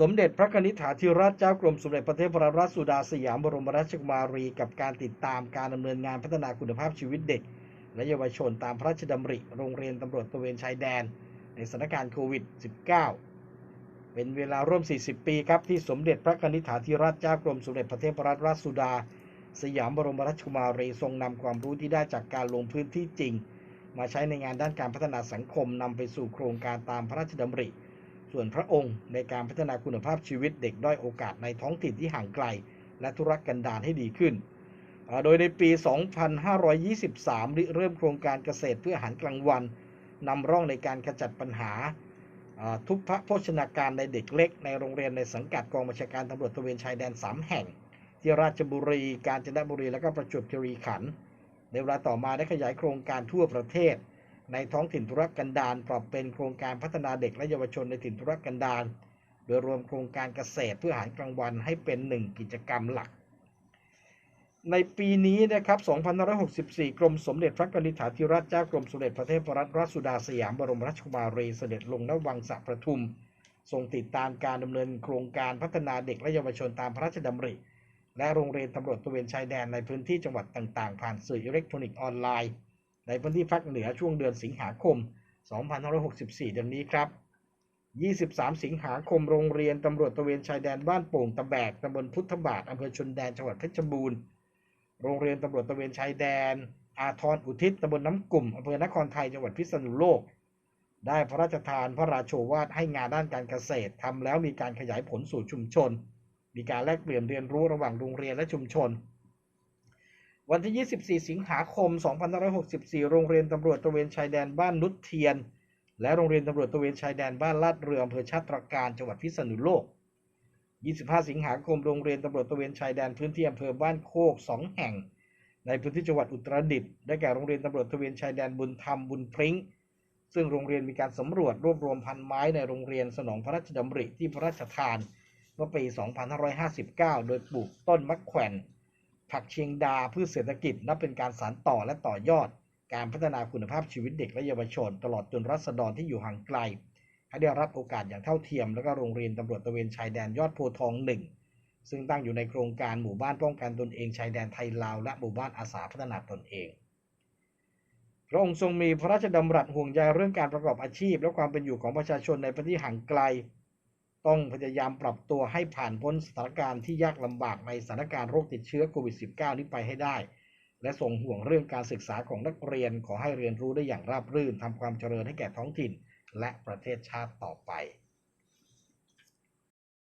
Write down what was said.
สมเด็จพระนิธิถาธิราชเจ้ากรมสมเด็จพระเทพรัตนราชสุดาสยามบรมราชกุมารี กับการติดตามการดำเนินงานพัฒนาคุณภาพชีวิตเด็ก และเยาวชนตามพระราชดำริ โรงเรียนตำรวจตระเวนชายแดน ในสถานการณ์โควิด -19 เป็นเวลาร่วม 40 ปีครับที่สมเด็จพระนิธิถาธิราชเจ้ากรมสมเด็จพระเทพรัตนราชสุดา สยามบรมราชกุมารีทรงนำความรู้ที่ได้จากการลงพื้นที่จริง มาใช้ในงานด้านการพัฒนาสังคมนำไปสู่โครงการตามพระราชดำริ ส่วนพระองค์ในการพัฒนาคุณภาพชีวิตเด็กด้อยโอกาสในท้องถิ่นที่ห่างไกล และธุรกันดารให้ดีขึ้น โดยในปี 2523 ริเริ่มโครงการเกษตรเพื่ออาหารกลางวันนำร่องในการขจัดปัญหาทุพพโภชนาการในเด็กเล็ก ในโรงเรียนในสังกัดกองบัญชาการตำรวจตระเวนชายแดน 3 แห่ง ที่ราชบุรี กาญจนบุรี และก็ประจวบคีรีขันธ์ในเวลาต่อมาได้ขยายโครงการทั่วประเทศ ในท้องถิ่นธุรกันดารปรับเป็นโครงการพัฒนาเด็กและเยาวชนในถิ่นธุรกันดารโดยรวมโครงการเกษตรเพื่ออาหารกลางวันให้เป็นหนึ่งกิจกรรมหลัก ในปีนี้นะครับ 2564 กรมสมเด็จพระกนิธิถาธิราชเจ้ากรมสมเด็จพระเทพรัตนราชสุดาสยามบรมราชกุมารีเสด็จลงณวังสะประทุม ทรงติดตามการดำเนินโครงการพัฒนาเด็กและเยาวชนตามพระราชดำริ และโรงเรียนตำรวจตระเวนชายแดนในพื้นที่จังหวัดต่างๆ ผ่านสื่ออิเล็กทรอนิกส์ออนไลน์ ในพื้นที่ภาคเหนือช่วงเดือนสิงหาคม 2564เดือนนี้ครับ 23 สิงหาคมโรงเรียนตำรวจตะเวนชายแดนบ้านโป่งตะแบกตำบลพุทธบาทอำเภอชนแดนจังหวัดเพชรบูรณ์ โรงเรียนตำรวจตะเวนชายแดน อาทรอุทิศตำบลน้ำกลุ่มอำเภอนครไทยจังหวัดพิษณุโลก ได้พระราชทานพระราโชวาทให้งานด้านการเกษตรทำแล้วมีการขยายผลสู่ชุมชน มีการแลกเปลี่ยนเรียนรู้ระหว่างโรงเรียนและชุมชน วันที่ 24 สิงหาคม 2564 โรงเรียนตำรวจตระเวนชายแดนบ้านนุชเทียน และโรงเรียนตำรวจตระเวนชายแดนบ้านลาดเรืออำเภอชาติตรการจังหวัดพิษณุโลก 25 สิงหาคม โรงเรียนตำรวจตระเวนชายแดนพื้นที่อำเภอบ้านโคก 2 แห่ง ในพื้นที่จังหวัดอุตรดิตถ์ ได้แก่โรงเรียนตำรวจตระเวนชายแดนบุญธรรมบุญพริ้ง ซึ่งโรงเรียนมีการสำรวจรวบรวมพันไม้ในโรงเรียนสนองพระราชดำริที่พระราชทานเมื่อปี 2559 โดยปลูกต้นมะแขวน ผักเชียงดาพืชเศรษฐกิจนับเป็นการสานต่อและต่อยอด การพัฒนาคุณภาพชีวิตเด็กและเยาวชน ตลอดจนรัษฎรที่อยู่ห่างไกล ให้ได้รับโอกาสอย่างเท่าเทียม และก็โรงเรียนตำรวจตะเวนชายแดนยอดโพทองหนึ่งซึ่งตั้งอยู่ในโครงการหมู่บ้านป้องกันตนเองชายแดนไทยลาวและหมู่บ้านอาสาพัฒนาตนเองพระองค์ทรงมีพระราชดำรัสห่วงใยเรื่องการประกอบอาชีพ และความเป็นอยู่ของประชาชนในพื้นที่ห่างไกล ต้องพยายามปรับตัวให้ผ่านพ้นสถานการณ์ที่ยากลำบากในสถานการณ์โรคติดเชื้อโควิด -19 นี้ไปให้ได้ และส่งห่วงเรื่องการศึกษาของนักเรียนขอให้เรียนรู้ได้อย่างราบรื่นทำความเจริญให้แก่ท้องถิ่น และประเทศชาติต่อไป